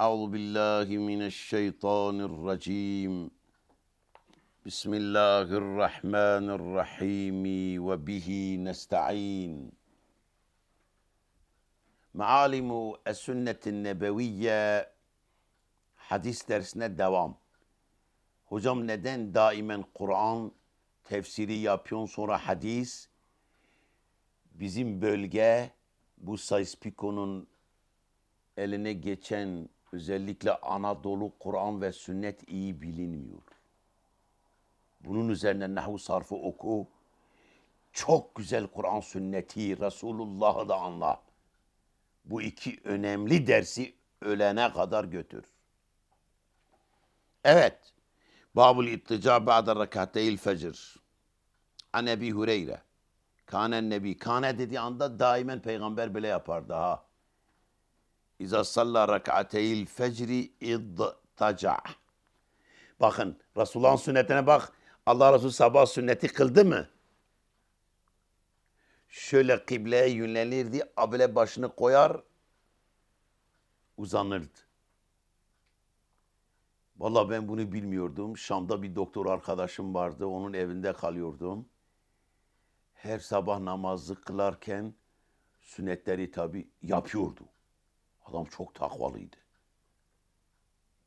أعوذ بالله من الشيطان الرجيم بسم الله الرحمن الرحيم وبه نستعين معالم السنة النبوية hadis dersine devam. Hocam neden daimen Kur'an tefsiri yapıyorsun sonra hadis? Bizim bölge bu Sayspiko'nun eline geçen özellikle Anadolu Kur'an ve sünnet iyi bilinmiyor. Bunun üzerine nahu sarfı oku. Çok güzel Kur'an sünneti, Resulullah'ı da anla. Bu iki önemli dersi ölene kadar götür. Evet. Babul ittica ba'da rekateyil fecr. An Ebi Hureyre. Kânen nebi. Kâne dediği anda daimen peygamber bile yapardı ha. İza salla rekateyil fecri idtaca. Bakın Resulullah'ın sünnetine bak. Allah Resulü sabah sünneti kıldı mı? Şöyle kıbleye yönelirdi. Abile başını koyar. Uzanırdı. Vallahi ben bunu bilmiyordum. Şam'da bir doktor arkadaşım vardı. Onun evinde kalıyordum. Her sabah namazı kılarken sünnetleri tabi yapıyordu. Adam çok takvalıydı.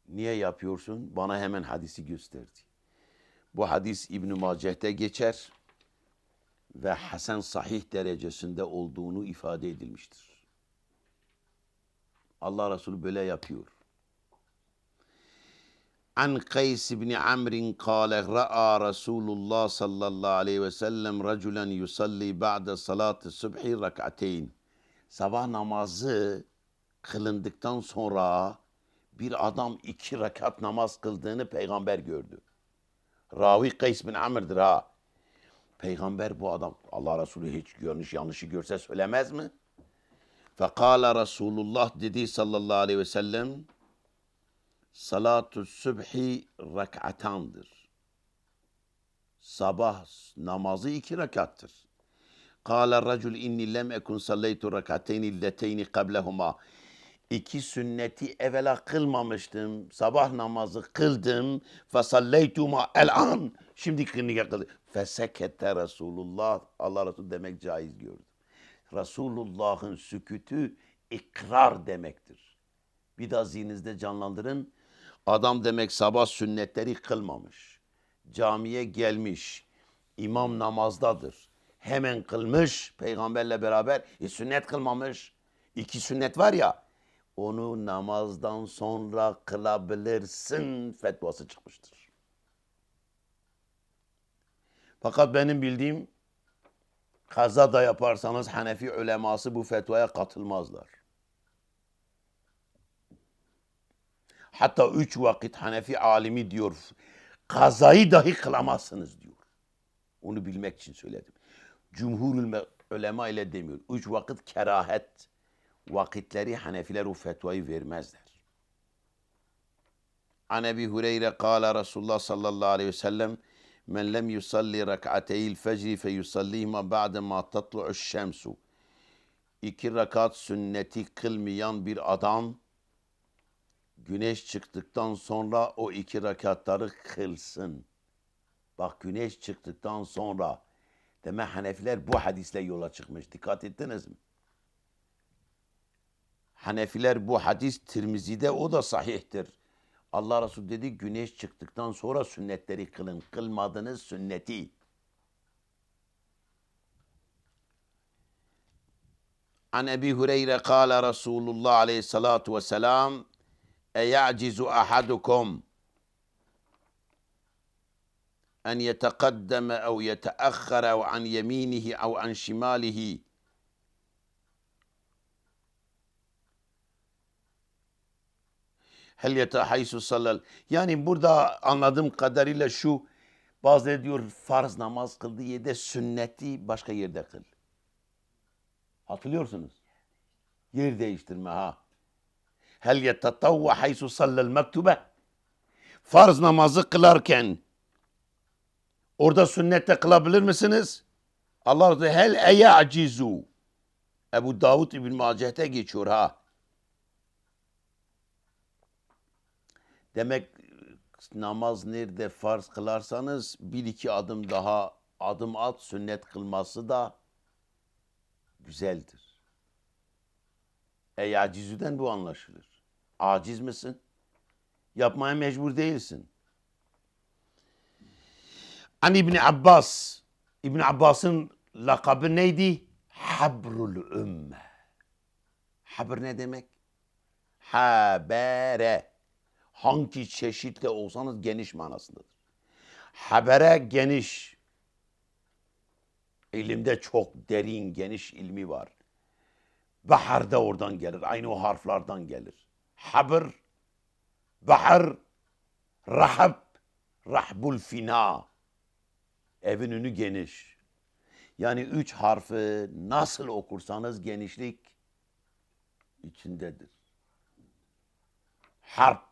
Niye yapıyorsun? Bana hemen hadisi gösterdi. Bu hadis İbn-i Mace'de geçer ve Hasan sahih derecesinde olduğunu ifade edilmiştir. Allah Resulü böyle yapıyor. An Kays ibn Amr kâle ra'a Resulullah sallallahu aleyhi ve sellem raculen yusalli ba'de salati subhi rak'ateyn. Sabah namazı kılındıktan sonra bir adam iki rekat namaz kıldığını peygamber gördü. Ravi Kays bin Amr'dır ha. Peygamber bu adam Allah Resulü hiç yanlış yanlışı görse söylemez mi? Fekala Resulullah dedi sallallahu aleyhi ve sellem Salatu subhi rek'atandır. Sabah namazı iki rekattır. Kâle racul inni lem ekun salleytu rek'ateyni leteyni kablehuma. İki sünneti evvela kılmamıştım. Sabah namazı kıldım. Fesalleytuma el an. Şimdi kılınca kıldım. Fesekete Resulullah. Allah Resulü demek caiz gördü. Resulullah'ın sükütü ikrar demektir. Bir daha zihninizde canlandırın. Adam demek sabah sünnetleri kılmamış. Camiye gelmiş. İmam namazdadır. Hemen kılmış peygamberle beraber. E, sünnet kılmamış. İki sünnet var ya. Onu namazdan sonra kılabilirsin fetvası çıkmıştır. Fakat benim bildiğim kaza da yaparsanız Hanefi uleması bu fetvaya katılmazlar. Hatta üç vakit Hanefi alimi diyor. Kazayı dahi kılamazsınız diyor. Onu bilmek için söyledim. Cumhurul ulema ile demiyor. Üç vakit kerahet vakitleri Hanefiler o fetvayı vermezler. An Ebi Hureyre kâle Resulullah sallallahu aleyhi ve sellem men lem yusalli rek'ateyil fecri fe yusallihima ba'de ma tatlu'u şemsu. İki rekat sünneti kılmayan bir adam güneş çıktıktan sonra o iki rekatları kılsın. Bak güneş çıktıktan sonra deme Hanefiler bu hadisle yola çıkmış. Dikkat ettiniz mi? Hanefiler bu hadis Tirmizi'de o da sahihtir. Allah Resulü dedi güneş çıktıktan sonra sünnetleri kılın. Kılmadınız sünneti. An Ebi Hureyre kâle Resulullah aleyhissalatu vesselam Eyacizu ahadukum en yetekaddeme ev yeteakhara ve an yeminihi ev an şimalihi Hel yeta haysu sallal. Yani burada anladığım kadarıyla şu bazıları diyor farz namaz kıldığı yerde sünneti başka yerde kıl. Hatırlıyorsunuz? Yer değiştirme ha. Hel yetatavva haysu sallal mektube. Farz namazı kılarken orada sünnette kılabilir misiniz? Allah diyor hel eyacizu. Ebu Davud İbn Maceh'te geçiyor ha. Demek namaz nerede farz kılarsanız bir iki adım daha adım at sünnet kılması da güzeldir. Ey acizüden bu anlaşılır. Aciz misin? Yapmaya mecbur değilsin. An İbni Abbas. İbni Abbas'ın lakabı neydi? Habrul ümme. Habr ne demek? Habere. Hangi çeşitle olsanız geniş manasındadır. Habere geniş. İlimde çok derin, geniş ilmi var. Bahar da oradan gelir. Aynı o harflardan gelir. Habr, bahar, rahab, rahbul fina. Evin önü geniş. Yani üç harfi nasıl okursanız genişlik içindedir. Harp.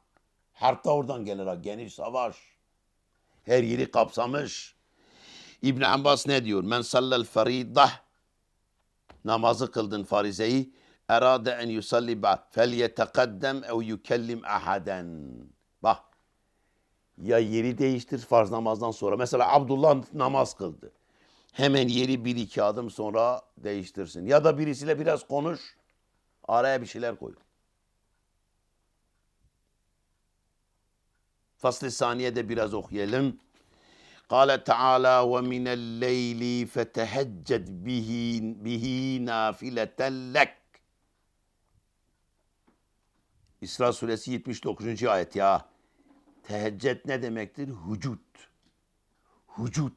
Harp da oradan gelir ha. Geniş savaş. Her yeri kapsamış. İbn Abbas ne diyor? Men sallel feridah namazı kıldın farizeyi erade en yusalli fel yetekaddem ev yukellim ahaden. Bak ya yeri değiştir farz namazdan sonra. Mesela Abdullah namaz kıldı. Hemen yeri bir iki adım sonra değiştirsin. Ya da birisiyle biraz konuş. Araya bir şeyler koy. Faslı saniyede biraz okuyalım. Kale Teala ve minel leyli fetehecced bihi, bihi nafileten İsra suresi 79. ayet ya. Teheccüd ne demektir? Hucut. Hucut.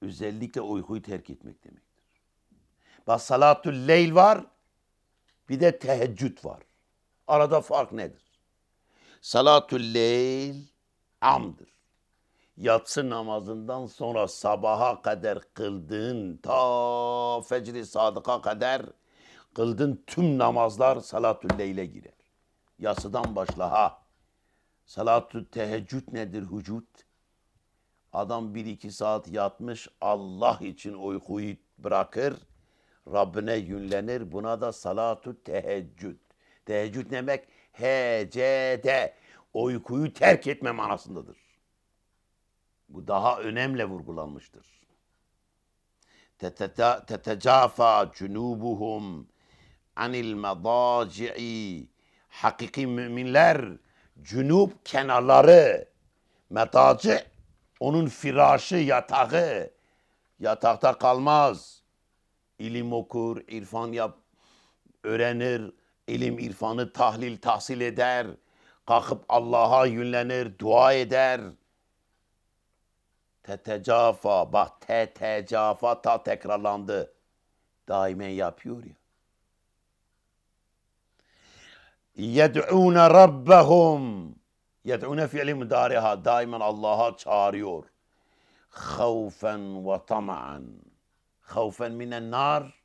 Özellikle uykuyu terk etmek demektir. Bak salatül leyl var. Bir de teheccüd var. Arada fark nedir? Salatül leyl amdır yatsı namazından sonra sabaha kadar kıldığın ta fecri sadıka kadar kıldığın tüm namazlar salatü leyle girer. Yatsıdan başla ha. Salatü teheccüd nedir hucut? Adam bir iki saat yatmış Allah için uykuyu bırakır. Rabbine yünlenir. Buna da salatü teheccüd. Teheccüd demek hecede. Uykuyu terk etme manasındadır. Bu daha önemli vurgulanmıştır. Tetecafa cunubuhum anil medaci'i hakiki müminler cunub kenarları metaci onun firaşı yatağı yatakta kalmaz. İlim okur, irfan yap, öğrenir, ilim irfanı tahlil tahsil eder, kalkıp Allah'a yönlenir, dua eder. Tetecafa, bak tetecafa ta tekrarlandı. Daimen yapıyor ya. Yed'ûne rabbehum. Yed'ûne fiili müdariha. Daimen Allah'a çağırıyor. Havfen ve tama'an. Havfen minen nar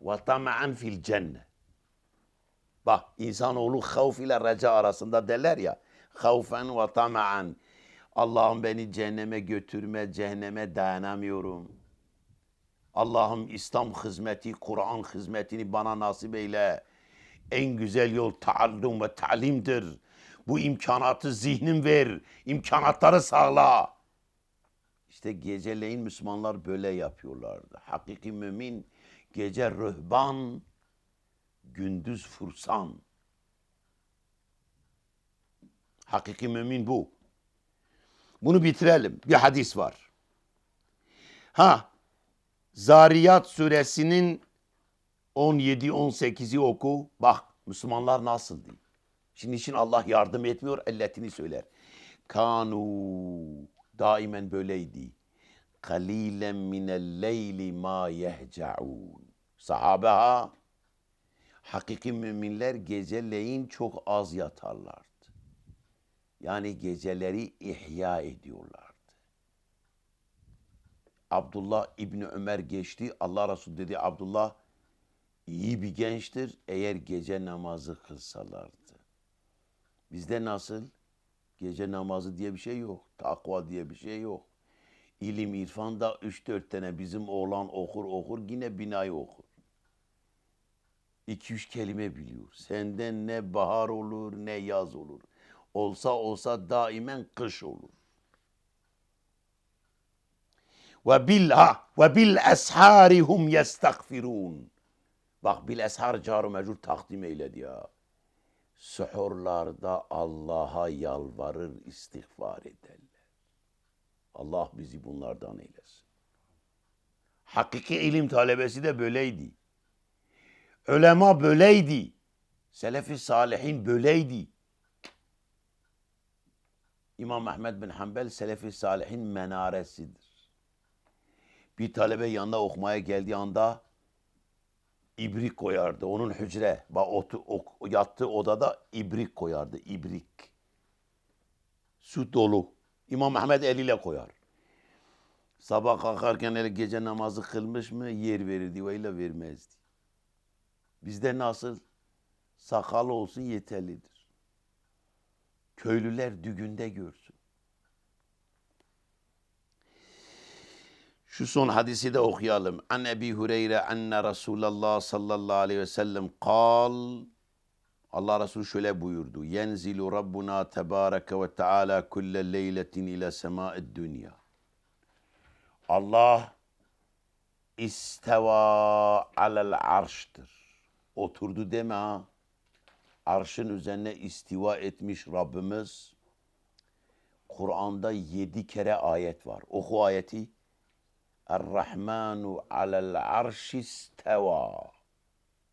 ve tama'an fil cennet. Bak insanoğlu havf ile reca arasında derler ya. Havfen ve tama'an. Allah'ım beni cehenneme götürme, cehenneme dayanamıyorum. Allah'ım İslam hizmeti, Kur'an hizmetini bana nasip eyle. En güzel yol taallum ve talimdir. Bu imkanatı zihnim ver, imkanatları sağla. İşte geceleyin Müslümanlar böyle yapıyorlardı. Hakiki mümin gece rühban, gündüz fursan. Hakiki mümin bu. Bunu bitirelim. Bir hadis var. Ha, Zariyat suresinin 17-18'i oku. Bak Müslümanlar nasıldı? Şimdi için Allah yardım etmiyor, elletini söyler. Kanu daimen böyleydi. Kalilen minel leyli ma yehcaun. Sahabe ha. Hakiki müminler geceleyin çok az yatarlardı. Yani geceleri ihya ediyorlardı. Abdullah İbni Ömer geçti. Allah Resulü dedi Abdullah iyi bir gençtir eğer gece namazı kılsalardı. Bizde nasıl? Gece namazı diye bir şey yok. Takva diye bir şey yok. İlim, irfan da 3-4 tane bizim oğlan okur okur yine binayı okur. 2-3 kelime biliyor. Senden ne bahar olur ne yaz olur. olsa olsa daimen kış olur. Ve bil ha ve bil esharihum yestagfirun. Bak bil eshar caru mecrur takdim eyledi ya. Suhurlarda Allah'a yalvarır, istiğfar ederler. Allah bizi bunlardan eylesin. Hakiki ilim talebesi de böyleydi. Ölema böyleydi. Selefi salihin böyleydi. İmam Ahmed bin Hanbel Selefi salihin menaresidir. Bir talebe yanına okumaya geldiği anda ibrik koyardı. Onun hücre, otu, ok- yattığı odada ibrik koyardı. İbrik. Su dolu. İmam Ahmed eliyle koyar. Sabah kalkarken hele gece namazı kılmış mı yer verirdi. Ve ile vermezdi. Bizde nasıl? Sakalı olsun yeterlidir. Köylüler düğünde görsün. Şu son hadisi de okuyalım. An Ebi Hureyre enne Resulallah sallallahu aleyhi ve sellem kal Allah Resulü şöyle buyurdu. Yenzilu Rabbuna tebareke ve teala kulle leyletin ila sema'id dünya. Allah isteva alel arştır. Oturdu deme ha. Arşın üzerine istiva etmiş Rabbimiz. Kur'an'da yedi kere ayet var. Oku ayeti. Er-Rahmanu alel arşi isteva.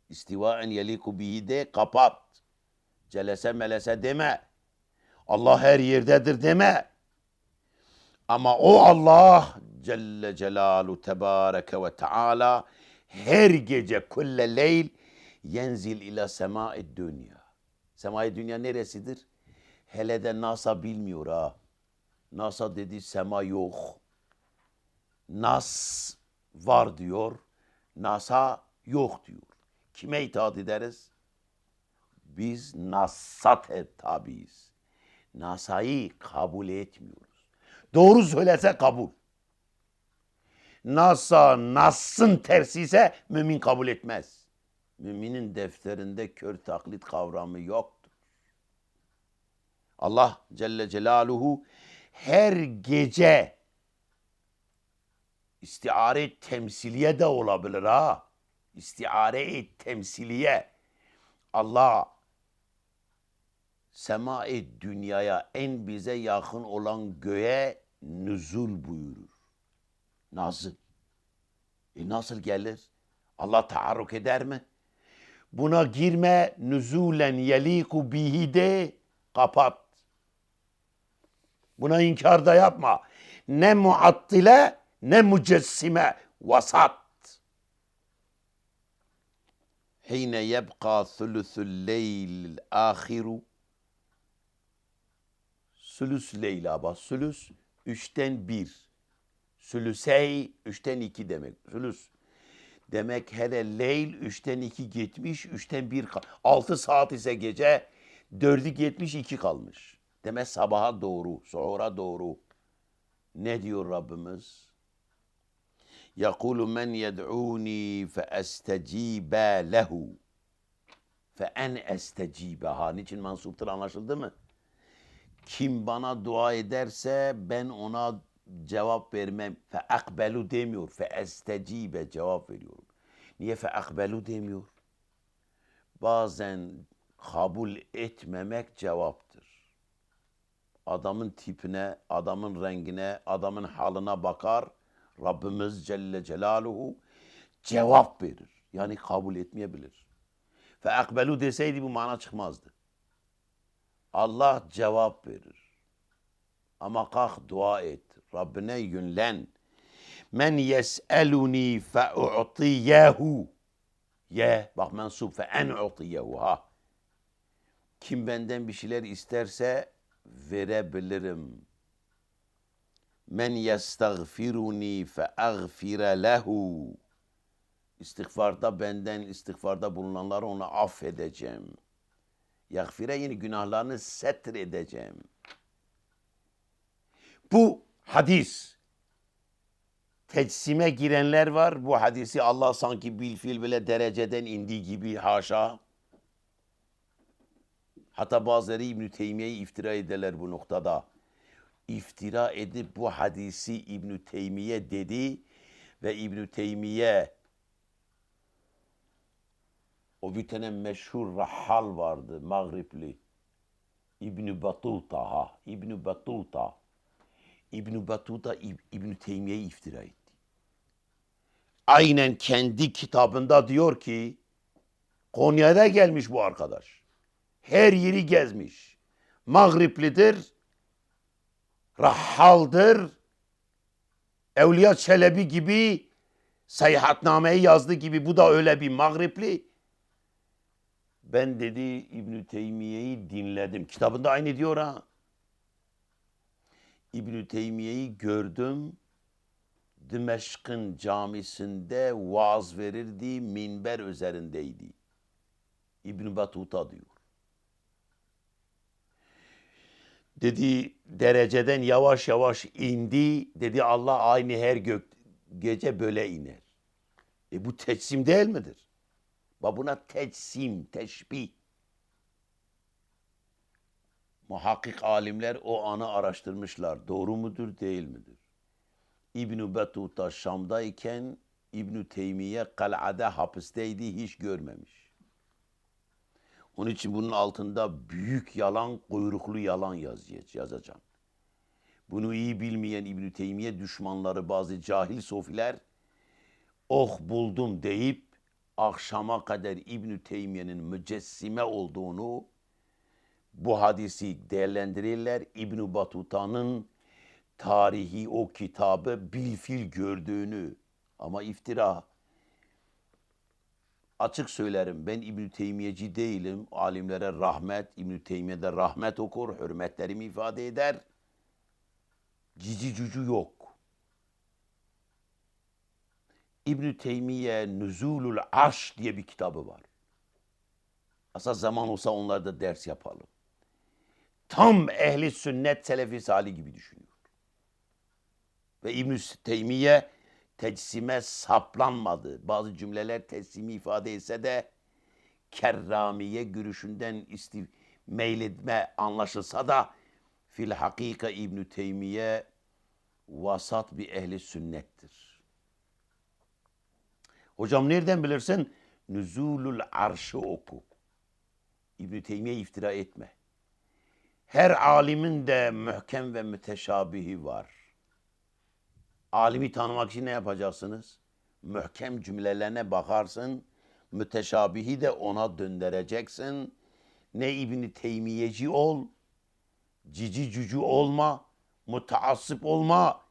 İstivaen yeliku bihi de kapat. Celese melese deme. Allah her yerdedir deme. Ama o Allah Celle Celalu Tebareke ve Teala her gece kulle leyl yenzil ila semai dünya. Semai dünya neresidir? Hele de NASA bilmiyor ha. NASA dedi sema yok. Nas var diyor. NASA yok diyor. Kime itaat ederiz? Biz Nas'a tabiiz. NASA'yı kabul etmiyoruz. Doğru söylese kabul. NASA, Nas'ın tersi ise mümin kabul etmez. Müminin defterinde kör taklit kavramı yoktur. Allah Celle Celaluhu her gece istiare temsiliye de olabilir ha. İstiare temsiliye. Allah sema-i dünyaya en bize yakın olan göğe nüzul buyurur. Nasıl? E nasıl gelir? Allah taarruk eder mi? Buna girme nüzulen yeliku bihi de kapat. Buna inkar da yapma. Ne muattile ne mücessime vasat. Hine yebqa thuluthul leylil ahiru Sülüs Leyla bak. Sülüs üçten bir. Sülüsey üçten iki demek. Sülüs. Demek hele Leyl üçten iki gitmiş, üçten bir kal. Altı saat ise gece dördü gitmiş, iki kalmış. Demek sabaha doğru, sonra doğru. Ne diyor Rabbimiz? Yakulu men yed'uni fe estecibe lehu. Fe en estecibe. Ha niçin mansuptur anlaşıldı mı? Kim bana dua ederse ben ona cevap vermem. Fe akbelu demiyor. Fe estecibe cevap veriyorum. Niye demiyor? Bazen kabul etmemek cevaptır. Adamın tipine, adamın rengine, adamın haline bakar. Rabbimiz Celle Celaluhu cevap verir. Yani kabul etmeyebilir. Fe akbelu deseydi bu mana çıkmazdı. Allah cevap verir. Ama kalk dua et. Rabbine yönlen. Men yes'eluni fe'u'tiyehu. Ye. Bak mensup fe en u'tiyehu. Ha. Kim benden bir şeyler isterse verebilirim. Men yestagfiruni fe'agfire lehu. İstiğfarda benden istiğfarda bulunanları ona affedeceğim. Yagfire yine günahlarını setr edeceğim. Bu hadis. Tecsime girenler var. Bu hadisi Allah sanki bilfil bile dereceden indiği gibi haşa. Hatta bazıları İbn-i Teymiye'yi iftira ederler bu noktada. İftira edip bu hadisi İbn-i Teymiye dedi ve İbn-i Teymiye o bir tane meşhur rahal vardı Mağripli. İbn Batuta ha. İbn Batuta. İbn Batuta İb- İbn Teymiye'yi iftira etti. Aynen kendi kitabında diyor ki Konya'da gelmiş bu arkadaş. Her yeri gezmiş. Mağriplidir. Rahhaldır. Evliya Çelebi gibi seyahatnameyi yazdı gibi bu da öyle bir Mağripli. Ben dedi İbn Teymiye'yi dinledim. Kitabında aynı diyor ha. İbn Teymiye'yi gördüm. Dimeşk'ın camisinde vaaz verirdi, minber üzerindeydi. İbn Batuta diyor. Dedi dereceden yavaş yavaş indi. Dedi Allah aynı her gök gece böyle iner. E bu teçsim değil midir? Bak buna teçsim, teşbih. Muhakkik alimler o anı araştırmışlar. Doğru mudur, değil midir? İbn-i Betuta Şam'dayken İbn-i Teymiye kal'ada hapisteydi, hiç görmemiş. Onun için bunun altında büyük yalan, kuyruklu yalan yazacağız, yazacağım. Bunu iyi bilmeyen İbn-i Teymiye düşmanları bazı cahil sofiler oh buldum deyip akşama kadar İbn Teymiye'nin mücessime olduğunu bu hadisi değerlendirirler. İbn Batuta'nın tarihi o kitabı bilfil gördüğünü ama iftira. Açık söylerim ben İbn Teymiyeci değilim. Alimlere rahmet, İbn Teymiye'de rahmet okur, hürmetlerimi ifade eder. Cici cucu yok. İbn Teymiye Nüzulul Arş diye bir kitabı var. Asıl zaman olsa onlarda ders yapalım. Tam ehli sünnet selefi salih gibi düşünüyor. Ve İbn Teymiye tecsime saplanmadı. Bazı cümleler teslimi ifade etse de kerramiye görüşünden istif meyletme anlaşılsa da fil hakika İbn Teymiye vasat bir ehli sünnettir. Hocam nereden bilirsin? Nüzulul arşı oku. İbn Teymiye iftira etme. Her alimin de mühkem ve müteşabihi var. Alimi tanımak için ne yapacaksınız? Mühkem cümlelerine bakarsın. Müteşabihi de ona döndüreceksin. Ne İbn Teymiyeci ol, cici cücü olma, mutaassıp olma.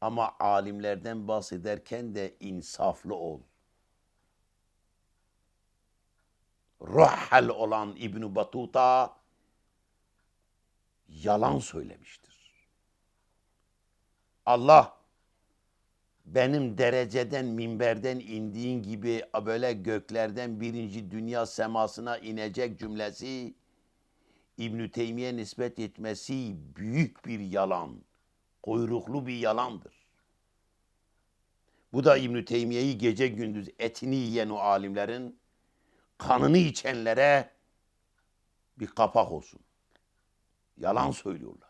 Ama alimlerden bahsederken de insaflı ol. Ruhhal olan İbn Batuta yalan söylemiştir. Allah benim dereceden minberden indiğin gibi böyle göklerden birinci dünya semasına inecek cümlesi İbn Teymiye nispet etmesi büyük bir yalan. Kuyruklu bir yalandır. Bu da İbn Teymiye'yi gece gündüz etini yiyen o alimlerin kanını içenlere bir kapak olsun. Yalan söylüyorlar.